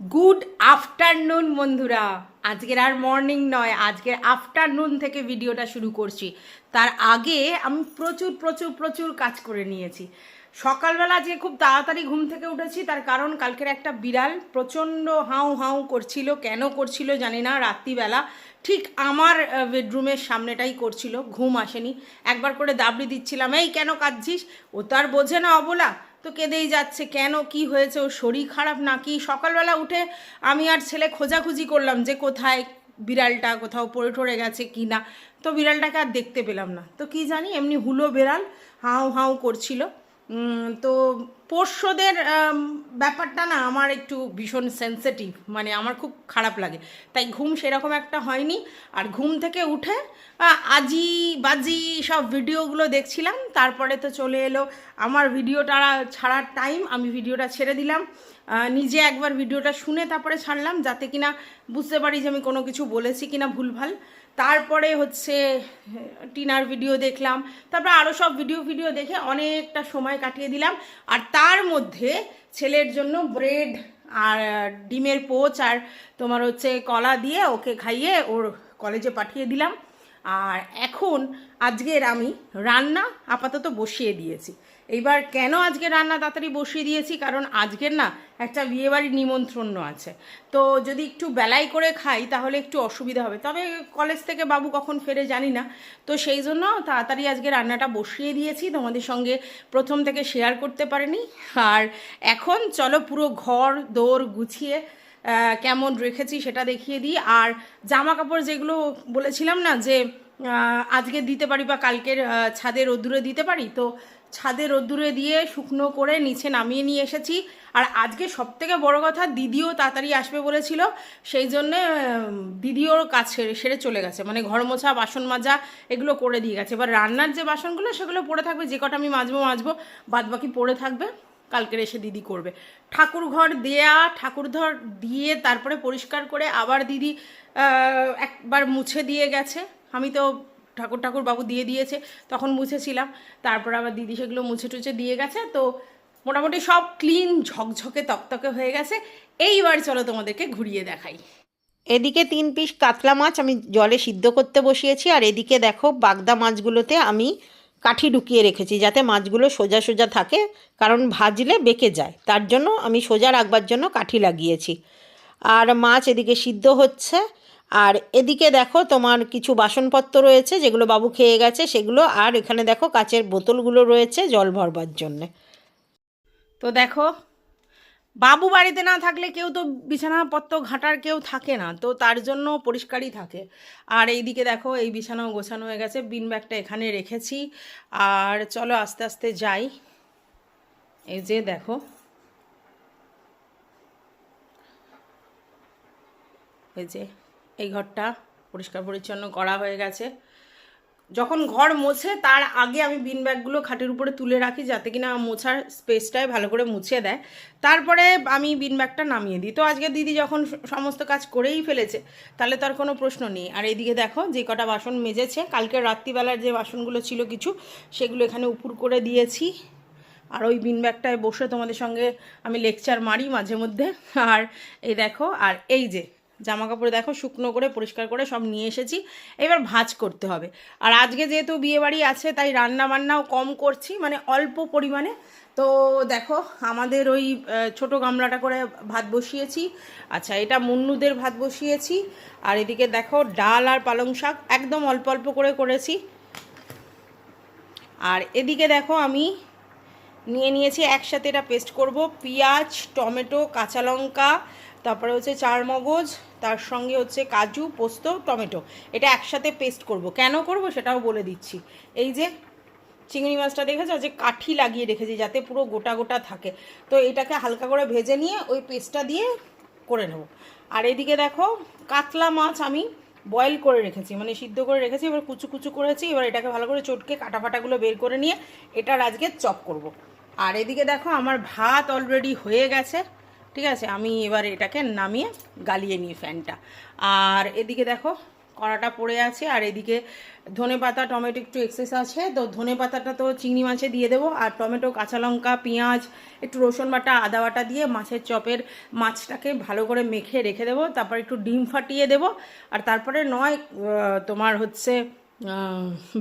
Good afternoon বন্ধুরা। আজকের আর morning নয়, আজকের আফটারনুন থেকে ভিডিওটা শুরু করছি। তার আগে আমি প্রচুর প্রচুর প্রচুর কাজ করে নিয়েছি। সকালবেলা আজকে খুব তাড়াতাড়ি ঘুম থেকে উঠেছি, তার কারণ কালকের একটা বিড়াল প্রচণ্ড হাউ হাউ করছিল। কেন করছিল জানি না, রাত্রিবেলা। ঠিক আমার বেডরুমের সামনেটাই করছিল, ঘুম আসেনি। একবার করে দাবড়ি দিচ্ছিলাম, এই কেন কাঁদছিস? ও তো আর বোঝে না অবলা। তো কেঁদেই যাচ্ছে, কেন, কি হয়েছে, ওর শরীর খারাপ নাকি? সকালবেলা উঠে আমি আর ছেলে খোঁজাখুঁজি করলাম যে কোথায় বিড়ালটা, কোথাও পড়ে ঠরে গেছে কি না। তো বিড়ালটাকে আর দেখতে পেলাম না। তো কি জানি, এমনি হুলো বেড়াল হাউ হাউ করছিল। তো পোষ্যদের ব্যাপারটা না আমার একটু ভীষণ সেন্সিটিভ মানে আমার খুব খারাপ লাগে। তাই ঘুম সেরকম একটা হয়নি। আর ঘুম থেকে উঠে আজি বাজি সব ভিডিওগুলো দেখছিলাম। তারপরে তো চলে এলো। আমার ভিডিওটা ছাড়ার টাইম আমি ভিডিওটা ছেড়ে দিলাম। নিজে একবার ভিডিওটা শুনে তারপরে ছাড়লাম, যাতে কিনা বুঝতে পারি যে আমি কোনো কিছু বলেছি কিনা ভুলভাল। তারপরে হচ্ছে, টিনার ভিডিও দেখলাম, তারপরে আরও সব ভিডিও ভিডিও দেখে অনেকটা সময় কাটিয়ে দিলাম। আর তার মধ্যে ছেলের জন্য ব্রেড আর ডিমের পোচ আর তোমার হচ্ছে কলা দিয়ে ওকে খাইয়ে ওর কলেজে পাঠিয়ে দিলাম। আর এখন আজকের আমি রান্না আপাতত বসিয়ে দিয়েছি। এইবার কেন আজকে রান্না তাড়াতাড়ি বসিয়ে দিয়েছি? কারণ আজকের না একটা বিয়েবাড়ির নিমন্ত্রণ আছে। তো যদি একটু বেলাই করে খাই তাহলে একটু অসুবিধা হবে। তবে কলেজ থেকে বাবু কখন ফেরে জানি না। তো সেই জন্য তাড়াতাড়ি আজকে রান্নাটা বসিয়ে দিয়েছি। তোমাদের সঙ্গে প্রথম থেকে শেয়ার করতে পারিনি। আর এখন চলো পুরো ঘর দৌড় গুছিয়ে কেমন রেখেছি সেটা দেখিয়ে দিই। আর জামা কাপড় যেগুলো বলেছিলাম না যে আজকে দিতে পারি বা কালকের আহ, ছাদে রোদ্দুরে দিতে পারি তো ছাদে রোদ্দুরে দিয়ে শুকনো করে নিচে নামিয়ে নিয়ে এসেছি। আর আজকে সব থেকে বড় কথা দিদিও তাড়াতাড়ি আসবে বলেছিল সেই জন্যে উম, দিদিও কাজ সেরে সেরে চলে গেছে। মানে ঘর মোছা বাসন মাজা এগুলো করে দিয়ে গেছে। এবার রান্নার যে বাসনগুলো সেগুলো পড়ে থাকবে যে কটা আমি মাজবো মাজবো বাদ বাকি পড়ে থাকবে। কালকের এসে দিদি করবে। ঠাকুর ঘর দেয়া ঠাকুর ঘর দিয়ে তারপরে পরিষ্কার করে আবার দিদি একবার মুছে দিয়ে গেছে। আমি তো ঠাকুর ঠাকুর বাবু দিয়ে দিয়েছে, তখন মুছেছিলাম। তারপর আবার দিদি সেগুলো মুছে টুছে দিয়ে গেছে। তো মোটামুটি সব ক্লিন ঝকঝকে, তকতকে হয়ে গেছে। এইবার চলো তোমাদেরকে ঘুরিয়ে দেখাই। এদিকে তিন পিস কাতলা মাছ আমি জলে সিদ্ধ করতে বসিয়েছি, আর এদিকে দেখো বাগদা মাছগুলোতে আমি কাঠি ঢুকিয়ে রেখেছি, যাতে মাছগুলো সোজা সোজা থাকে, কারণ ভাজলে বেঁকে যায়। তার জন্য আমি সোজা রাখবার জন্য কাঠি লাগিয়েছি। আর মাছ এদিকে সিদ্ধ হচ্ছে। আর এদিকে দেখো তোমার কিছু বাসনপত্র রয়েছে, যেগুলো বাবু খেয়ে গেছে, সেগুলো আর এখানে দেখো কাচের বোতলগুলো রয়েছে জল ভরবার জন্যে। তো দেখো, বাবু বাড়িতে না থাকলে কেউ তো বিছানাপত্র ঘাটার কেউ থাকে না, তো তার জন্য পরিষ্কারই থাকে। আর এইদিকে দেখো, এই বিছানাও গোছানো হয়ে গেছে, বিন ব্যাগটা এখানে রেখেছি। আর চলো আস্তে আস্তে যাই। এই যে দেখো, এই যে এই ঘরটা পরিষ্কার পরিচ্ছন্ন করা হয়ে গেছে। যখন ঘর মোছে, তার আগে আমি বিন ব্যাগগুলো খাটের উপরে তুলে রাখি যাতে কিনা মোছার স্পেসটায় ভালো করে মুছে দেয়। তারপরে আমি বিন ব্যাগটা নামিয়ে দিই। তো আজকে দিদি যখন সমস্ত কাজ করেই ফেলেছে, তাহলে তার কোনো প্রশ্ন নেই। আর এইদিকে দেখো, যে কটা বাসন মেজেছে, কালকে রাত্রিবেলার যে বাসনগুলো ছিল কিছু, সেগুলো এখানে উপুর করে দিয়েছি। আর ওই বিন ব্যাগটায় বসে তোমাদের সঙ্গে আমি লেকচার মারি মাঝে মধ্যে। আর এই দেখো, আর এই যে জামা কাপড় দেখো শুকনো করে, পরিষ্কার করে সব নিয়ে এসেছি। এবার ভাঁজ করতে হবে। আর আজকে যেহেতু বিয়েবাড়ি আছে, তাই রান্না বান্নাও কম করছি মানে অল্প পরিমাণে। তো দেখো, আমাদের ওই ছোট গামলাটা করে ভাত বসিয়েছি। আচ্ছা এটা মুন্নুদের ভাত বসিয়েছি। আর এদিকে দেখো, ডাল আর পালং শাক একদম অল্প অল্প করে করেছি। আর এদিকে দেখো, আমি নিয়ে নিয়েছি, একসাথে এটা পেস্ট করব। পেঁয়াজ, টমেটো, কাঁচা লঙ্কা তারপরে হচ্ছে চার মগজ, তার সঙ্গে হচ্ছে কাজু, পোস্ত, টমেটো। এটা একসাথে পেস্ট করব। কেন করব সেটাও বলে দিচ্ছি। এই যে চিংড়ি মাছটা দেখেছ? যে কাঠি লাগিয়ে রেখেছি যাতে পুরো গোটা গোটা থাকে। তো এটাকে হালকা করে ভেজে নিয়ে ওই পেস্টটা দিয়ে করে নেব। আর এদিকে দেখো, কাতলা মাছ আমি বয়েল করে রেখেছি। মানে সিদ্ধ করে রেখেছি, এবার কুচু কুচু করেছি। এবার এটাকে ভালো করে চটকে কাটা ফাটাগুলো বের করে নিয়ে এটার আজকে চপ করব। আর এদিকে দেখো, আমার ভাত অলরেডি হয়ে গেছে। ঠিক আছে? আমি এবার এটাকে নামিয়ে গালিয়ে নিই ফ্যানটা। আর এদিকে দেখো, কড়াটা পড়ে আছে, আর এদিকে ধনে পাতা, টমেটো একটু এক্সেস আছে। তো ধনে পাতাটা তো চিংড়ি মাছে দিয়ে দেবো। আর টমেটো, কাঁচা লঙ্কা, পেঁয়াজ, একটু রসুন বাটা, আদা বাটা দিয়ে মাছের চপের মাছটাকে ভালো করে মেখে রেখে দেবো। তারপর একটু ডিম ফাটিয়ে দেবো। আর তারপরে নয় তোমার হচ্ছে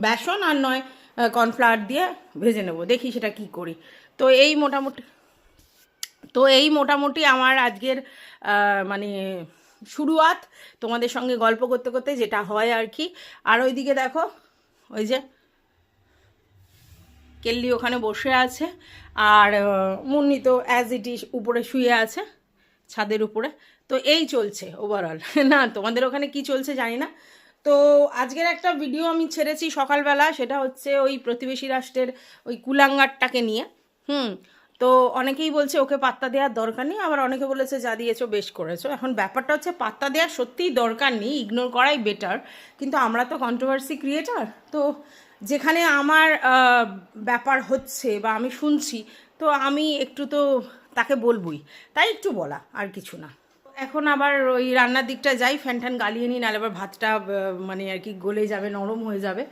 বেসন আর নয় কর্নফ্লাওয়ার দিয়ে ভেজে নেব। দেখি সেটা কি করি। তো এই মোটামুটি তো এই মোটামুটি আমার আজকের মানে শুরুয়াত তোমাদের সঙ্গে গল্প করতে করতে যেটা হয় আর কি। আর ওইদিকে দেখো, ওই যে কেল্লি ওখানে বসে আছে আর মুন্নি তো অ্যাজ ইট ইজ উপরে শুয়ে আছে ছাদের উপরে। তো এই চলছে ওভারঅল না, তোমাদের ওখানে কি চলছে জানি না। তো আজকের একটা ভিডিও আমি ছেড়েছি সকালবেলা, সেটা হচ্ছে ওই প্রতিবেশী রাষ্ট্রের ওই কুলাঙ্গারটাকে নিয়ে। হুম তো অনেকেই বলছে ওকে পাত্তা দেওয়ার দরকার নেই, আবার অনেকে বলেছে যা দিয়েছ বেশ করেছ। এখন ব্যাপারটা হচ্ছে পাত্তা দেওয়ার সত্যিই দরকার নেই ইগনোর করাই বেটার কিন্তু আমরা তো কন্ট্রোভার্সি ক্রিয়েটার তো যেখানে আমার ব্যাপার হচ্ছে বা আমি শুনছি, তো আমি একটু তো তাকে বলবই। তাই একটু বলা, আর কিছু না। এখন আবার ওই রান্নার দিকটা যাই, ফ্যান ট্যান গালিয়ে নিই, নাহলে আবার ভাতটা মানে আর কি গলে যাবে, নরম হয়ে যাবে।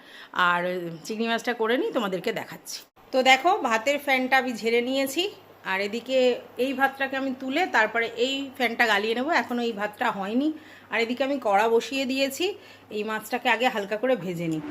আর চিংড়ি মাছটা করে নিই, তোমাদেরকে দেখাচ্ছি। তো দেখো, ভাতের ফ্যানটা আমি ঝেড়ে নিয়েছি, আর এদিকে এই ভাতটাকে আমি তুলে তারপরে এই ফ্যানটা গালিয়ে নেব এখনও এই ভাতটা হয়নি। আর এদিকে আমি কড়া বসিয়ে দিয়েছি, এই মাছটাকে আগে হালকা করে ভেজে নিই।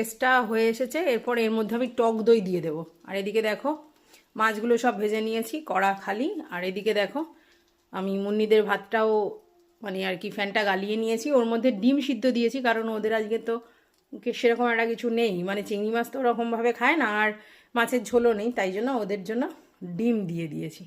পেস্টটা হয়ে এসেছে, এরপর এর মধ্যে আমি টক দই দিয়ে দেবো। আর এদিকে দেখো, মাছগুলো সব ভেজে নিয়েছি, কড়া খালি। আর এদিকে দেখো, আমি মুন্নিদের ভাতটাও মানে আর কি ফ্যানটা গালিয়ে নিয়েছি। ওর মধ্যে ডিম সিদ্ধ দিয়েছি, কারণ ওদের আজকে তো সেরকম একটা কিছু নেই। মানে চিংড়ি মাছ তো ওরকমভাবে খায় না, আর মাছের ঝোলও নেই, তাই জন্য ওদের জন্য ডিম দিয়ে দিয়েছি।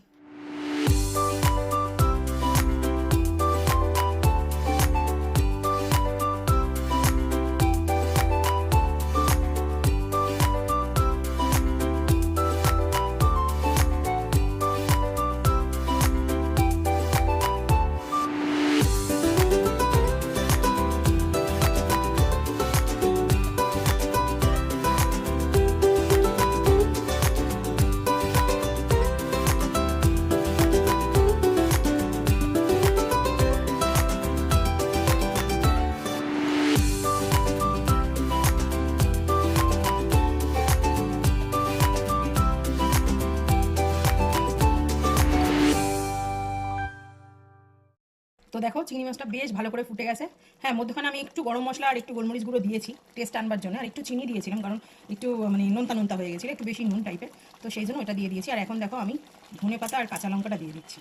চিংড়ি মাছটা বেশ ভালো করে ফুটে গেছে। হ্যাঁ মধ্যখানে আমি একটু গরম মশলা আর একটু গোলমরিচ গুঁড়ো দিয়েছি টেস্ট আনবার জন্য। আর একটু চিনি দিয়েছিলাম, কারণ একটু মানে নোনতা নোনতা হয়ে গেছিল, একটু বেশি নুন টাইপের তো সেই জন্য ওটা দিয়ে দিয়েছি। আর এখন দেখো, আমি ধনে পাতা আর কাঁচা লঙ্কাটা দিয়ে দিচ্ছি।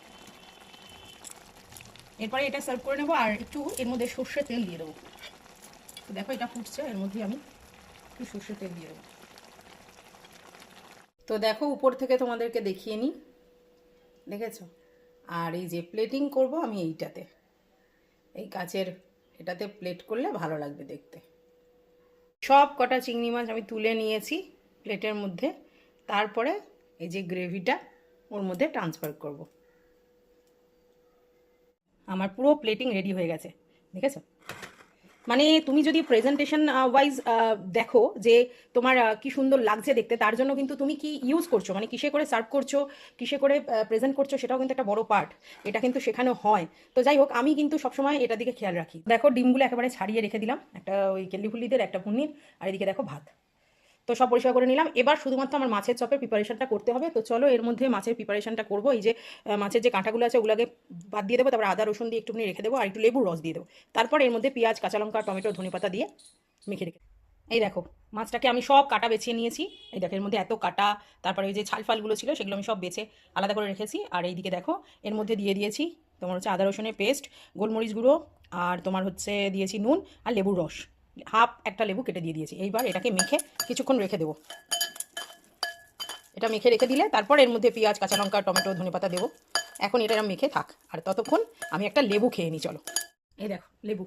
এরপরে এটা সার্ভ করে নেব, আর একটু এর মধ্যে সর্ষের তেল দিয়ে দেবো। তো দেখো, এটা ফুটছে, এর মধ্যে আমি একটু সর্ষের তেল দিয়ে দেবো। তো দেখো, উপর থেকে তোমাদেরকে দেখিয়ে নিই। দেখেছ? আর এই যে প্লেটিং করব আমি এইটাতে। এই কাচের এটাতে প্লেট করলে ভালো লাগবে দেখতে। সব কটা চিংড়ি মাছ আমি তুলে নিয়েছি প্লেটের মধ্যে। তারপরে এই যে গ্রেভিটা, ওর মধ্যে ট্রান্সফার করব। আমার পুরো প্লেটিং রেডি হয়ে গেছে, দেখেছ? মানে তুমি যদি প্রেজেন্টেশন ওয়াইজ দেখো যে তোমার কি সুন্দর লাগছে দেখতে, তার জন্য কিন্তু তুমি কি ইউজ করছ? মানে কিসে করে সার্ভ করছ, কিসে করে প্রেজেন্ট করছ, সেটাও কিন্তু একটা বড় পার্ট এটা কিন্তু সেখানে হয়। তো যাই হোক, আমি কিন্তু সবসময় এটার দিকে খেয়াল রাখি। দেখো, ডিমগুলো একেবারে ছাড়িয়ে রেখে দিলাম। একটা ওই কেল্লি ফুল্লিদের একটা পুনির আর এদিকে দেখো ভাত। তো সব পরিষ্কার করে নিলাম। এবার শুধুমাত্র আমার মাছের চপের প্রিপারেশনটা করতে হবে। তো চলো এর মধ্যে মাছের প্রিপারেশনটা করব। এই যে মাছের যে কাঁটাগুলো আছে ওগুলোকে বাদ দিয়ে দেবো, তারপর আদা, রসুন দিয়ে একটুখানি রেখে দেবো, আর একটু লেবুর রস দিয়ে দেবো। তারপর এর মধ্যে পেঁয়াজ, কাঁচা লঙ্কা, টমেটো ধনেপাতা দিয়ে মেখে রেখে এই দেখো, মাছটাকে আমি সব কাটা বেছে নিয়েছি। এই দেখো, এর মধ্যে এত কাটা, তারপরে ওই যে ফালগুলো ছিল সেগুলো আমি সব বেছে আলাদা করে রেখেছি। আর এইদিকে দেখো, এর মধ্যে দিয়ে দিয়েছি তোমার হচ্ছে আদা, রসুনের পেস্ট গোলমরিচ গুঁড়ো, আর তোমার হচ্ছে দিয়েছি নুন আর লেবুর রস। হাফ একটা লেবু কেটে দিয়ে দিয়েছি। এইবার এটাকে মেখে কিছুক্ষণ রেখে দেবো। এটা মেখে রেখে দিলে তারপর এর মধ্যে পেঁয়াজ, কাঁচা লঙ্কা, টমেটো, ধনেপাতা দেবো। এখন এটা মেখে থাক। আর ততক্ষণ আমি একটা লেবু খেয়ে নিই, চলো। এই দেখো, লেবু।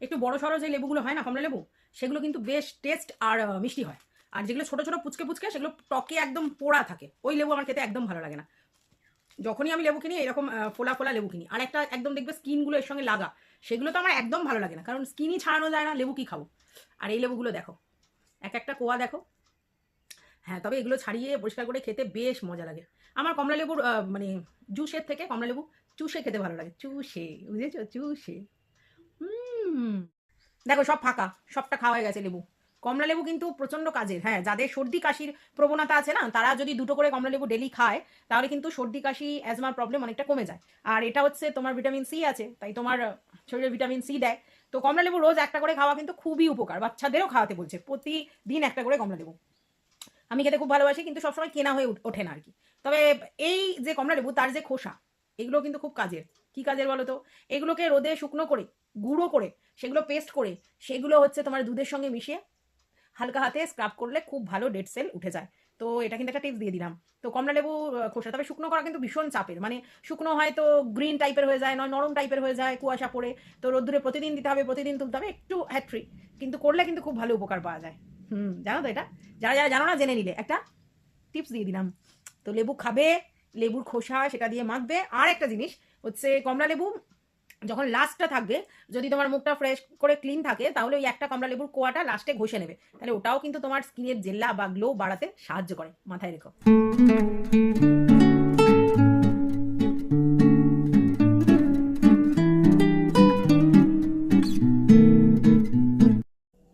একটু বড় সড়ো যে লেবুগুলো হয় না, কমলা লেবু, সেগুলো কিন্তু বেশ টেস্ট আর মিষ্টি হয়। আর যেগুলো ছোটো ছোটো পুচকে পুচকে, সেগুলো টকে একদম পোড়া থাকে। ওই লেবু আমার খেতে একদম ভালো লাগে না। যখনই আমি লেবু কিনি, এরকম ফোলা ফোলা লেবু কিনি। আর একটা একদম দেখবে স্কিনগুলো এর সঙ্গে লাগা। সেগুলো তো আমার একদম ভালো লাগে না। কারণ স্কিনই ছাড়ানো যায় না, লেবু কি খাব? আর এই লেবুগুলো দেখো, এক একটা কোয়া দেখো। হ্যাঁ তবে এগুলো ছাড়িয়ে পরিষ্কার করে খেতে বেশ মজা লাগে। আমার কমলা লেবুর মানে জুসের থেকে কমলা লেবু চুষে খেতে ভালো লাগে। চুষে, বুঝেছ? চুষে। দেখো, সব ফাঁকা, সবটা খাওয়া হয়ে গেছে লেবু। কমলা লেবু কিন্তু প্রচণ্ড কাজের। হ্যাঁ যাদের সর্দি কাশির প্রবণতা আছে না, তারা যদি দুটো করে কমলা লেবু ডেলি খায়, তাহলে কিন্তু সর্দি কাশি অ্যাজমার প্রবলেম অনেকটা কমে যায়। আর এটা হচ্ছে তোমার ভিটামিন সি আছে, তাই তোমার শরীরে ভিটামিন সি দেয়। তো কমলা লেবু রোজ একটা করে খাওয়া কিন্তু খুবই উপকার। বাচ্চাদেরও খাওয়াতে বলছে, প্রতিদিন একটা করে কমলা লেবু। আমি খেতে খুব ভালোবাসি, কিন্তু সবসময় কেনা হয়ে ওঠে না আর কি। তবে এই যে কমলা লেবু, তার যে খোসা, এগুলো কিন্তু খুব কাজের। কি কাজের বলো তো? এগুলোকে রোদে শুকনো করে, গুঁড়ো করে, সেগুলো পেস্ট করে, সেগুলো হচ্ছে তোমার দুধের সঙ্গে মিশিয়ে হালকা হাতে স্ক্রাব করলে খুব ভালো ডেড সেল উঠে যায়। তো এটা কিন্তু একটা টিপস দিয়ে দিলাম। তো কমলা লেবু খোসা, তবে শুকনো করা কিন্তু ভীষণ চাপের। মানে শুকনো হয় তো গ্রিন টাইপের হয়ে যায়, নয় নরম টাইপের হয়ে যায়, কুয়াশা পড়ে, তো রোদ্দুরে প্রতিদিন দিতে হবে, প্রতিদিন তুলতে হবে, একটু হ্যাট্রি কিন্তু করলে কিন্তু খুব ভালো উপকার পাওয়া যায়। হুম, জানো তো এটা? যারা যারা জানো না, জেনে নিলে। একটা টিপস দিয়ে দিলাম। তো লেবু খাবে, লেবুর খোসা, সেটা দিয়ে মাখবে। আর একটা জিনিস হচ্ছে কমলা লেবু যখন লাস্টটা থাকবে, যদি তোমার মুখটা ফ্রেশ করে ক্লিন থাকে, তাহলে ওই একটা কমলা লেবুর কোয়াটা লাস্টে ঘষে নেবে। তাহলে ওটাও কিন্তু তোমার স্কিনের জেল্লা বা গ্লো বাড়াতে সাহায্য করে, মাথায় রেখো।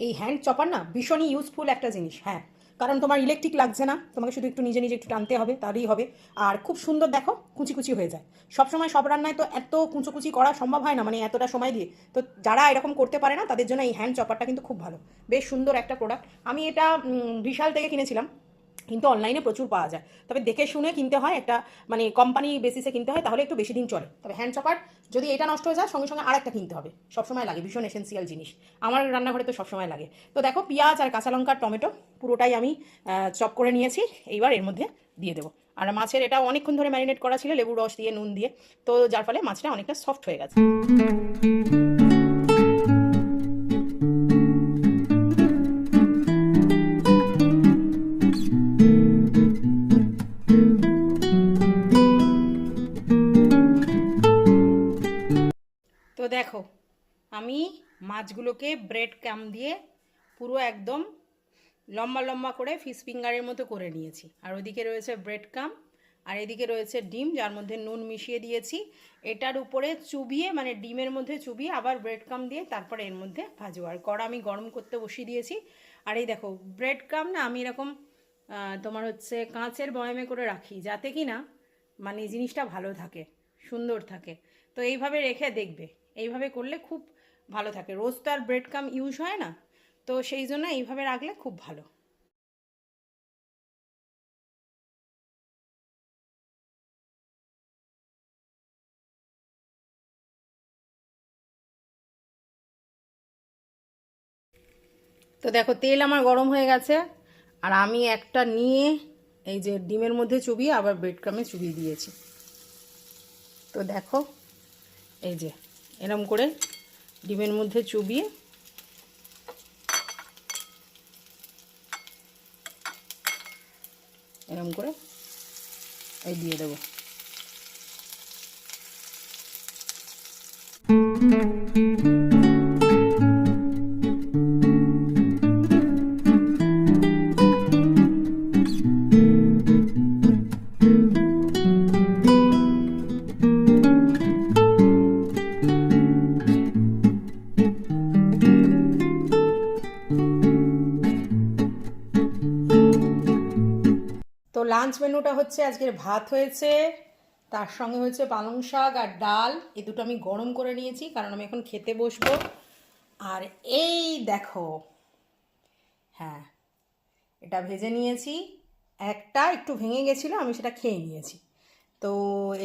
এই হ্যান্ড চপার না, ভীষণই ইউজফুল একটা জিনিস হ্যাঁ। কারণ তোমার ইলেকট্রিক লাগছে না, তোমাকে শুধু একটু নিজে নিজে একটু টানতে হবে, তারই হবে। আর খুব সুন্দর দেখো, কুচি কুচি হয়ে যায়। সবসময় সব রান্নায় তো এত কুচো কুচি করা সম্ভব হয় না মানে এতটা সময় দিয়ে। তো যারা এরকম করতে পারে না, তাদের জন্য এই হ্যান্ড চপারটা কিন্তু খুব ভালো। বেশ সুন্দর একটা প্রোডাক্ট আমি এটা বিশাল থেকে কিনেছিলাম। কিন্তু অনলাইনে প্রচুর পাওয়া যায়। তবে দেখে শুনে কিনতে হয় একটা মানে কোম্পানি বেসিসে কিনতে হয়, তাহলে একটু বেশি দিন চলে। তবে হ্যান্ড চপার যদি এটা নষ্ট হয়ে যায়, সঙ্গে সঙ্গে আর একটা কিনতে হবে। সবসময় লাগে, ভীষণ এসেন্সিয়াল জিনিস। আমার রান্নাঘরে তো সবসময় লাগে। তো দেখো, পেঁয়াজ আর কাঁচা লঙ্কা টমেটো পুরোটাই আমি চপ করে নিয়েছি। এইবার এর মধ্যে দিয়ে দেবো। আর মাছের এটা অনেকক্ষণ ধরে ম্যারিনেট করা ছিল লেবু রস দিয়ে, নুন দিয়ে। তো যার ফলে মাছটা অনেকটা সফট হয়ে গেছে। আমি মাছগুলোকে ব্রেড ক্যাম দিয়ে পুরো একদম লম্বা লম্বা করে ফিশ ফিঙ্গারের মতো করে নিয়েছি। আর ওইদিকে রয়েছে ব্রেড কাম আর এদিকে রয়েছে ডিম, যার মধ্যে নুন মিশিয়ে দিয়েছি। এটার উপরে চুবিয়ে মানে ডিমের মধ্যে চুবিয়ে আবার ব্রেড কাম দিয়ে তারপরে এর মধ্যে ভাজবো। আর কড়া আমি গরম করতে বসিয়ে দিয়েছি। আর এই দেখো ব্রেড কাম না আমি এরকম তোমার হচ্ছে কাঁচের বয়ামে করে রাখি, যাতে কি না মানে জিনিসটা ভালো থাকে, সুন্দর থাকে। তো এইভাবে রেখে দেখবে। এইভাবে করলে খুব ভালো থাকে। রোজ তো আর ব্রেড কাম ইউজ হয় না। তো সেই জন্য এইভাবে রাখলে খুব ভালো। তো দেখো, তেল আমার গরম হয়ে গেছে। আর আমি একটা নিয়ে এই যে ডিমের মধ্যে চুবিয়ে আবার ব্রেড ক্রামে চুবিয়ে দিয়েছি। তো দেখো, এই যে এরম করে ডিমের মধ্যে চুবিয়ে এরম করে এই দিয়ে দেবো। মেনুটা হচ্ছে আজকের ভাত হয়েছে, তার সঙ্গে হচ্ছে পালং শাক আর ডাল। এ দুটো আমি গরম করে নিয়েছি, কারণ আমি এখন খেতে বসবো। আর এই দেখো হ্যাঁ এটা ভেজে নিয়েছি। একটা একটু ভেঙে গেছিল, আমি সেটা খেয়ে নিয়েছি। তো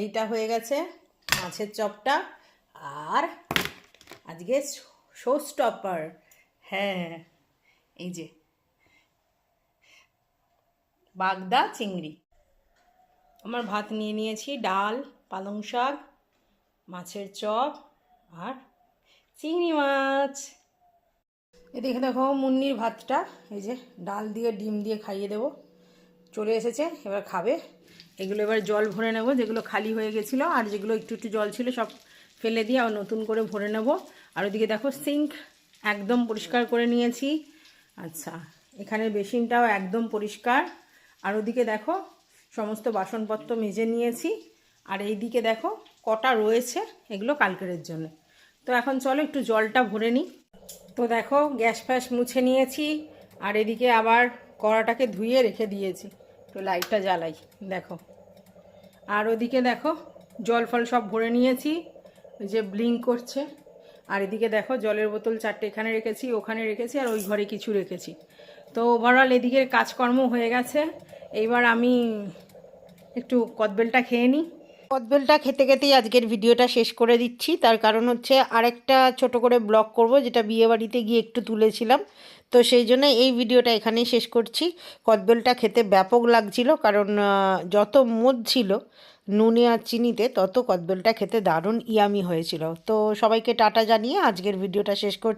এইটা হয়ে গেছে মাছের চপটা। আর আজকে শো স্টপার হ্যাঁ এই যে বাগদা চিংড়ি। আমার ভাত নিয়ে নিয়েছি, ডাল, পালং শাক, মাছের চপ আর চিংড়ি মাছ। এদিকে দেখো মুন্নির ভাতটা, এই যে ডাল দিয়ে, ডিম দিয়ে খাইয়ে দেবো। চলে এসেছে, এবার খাবে। এগুলো এবার জল ভরে নেব, যেগুলো খালি হয়ে গেছিল আর যেগুলো একটু একটু জল ছিল সব ফেলে দিয়ে আর নতুন করে ভরে নেব। আর ওদিকে দেখো সিঙ্ক একদম পরিষ্কার করে নিয়েছি। আচ্ছা এখানে বেসিনটাও একদম পরিষ্কার। আর ওদিকে দেখো সমস্ত বাসনপত্র মেজে নিয়েছি। আর এই দিকে দেখো, কটা রয়েছে এগুলো কালকেরের জন্য। তো এখন চলো একটু জলটা ভরে নিই। তো দেখো, গ্যাস ফ্যাস মুছে নিয়েছি। আর এদিকে আবার কড়াটাকে ধুয়ে রেখে দিয়েছি। তো লাইটটা জ্বালাই, দেখো। আর ওদিকে দেখো, জল ফল সব ভরে নিয়েছি। যে ব্লিঙ্ক করছে। আর এদিকে দেখো, জলের বোতল চারটে এখানে রেখেছি, ওখানে রেখেছি, আর ওই ঘরে কিছু রেখেছি। তো ওভারঅল এদিকের কাজকর্ম হয়ে গেছে। এইবার আমি একটু কদবেলটা খেয়ে নিই। কদবেলটা খেতে খেতেই আজকের ভিডিওটা শেষ করে দিচ্ছি। তার কারণ হচ্ছে আরেকটা ছোট করে ব্লগ করব, যেটা বিয়ে বাড়িতে গিয়ে একটু তুলেছিলাম। তো সেই জন্য এই ভিডিওটা এখানেই শেষ করছি। কদবেলটা খেতে ব্যাপক লাগছিল, কারণ যত মদ ছিল নুনে আর চিনিতে, তত কদবেলটা খেতে দারুণ ইয়ামি হয়েছিল। তো সবাইকে টাটা জানিয়ে আজকের ভিডিওটা শেষ করছি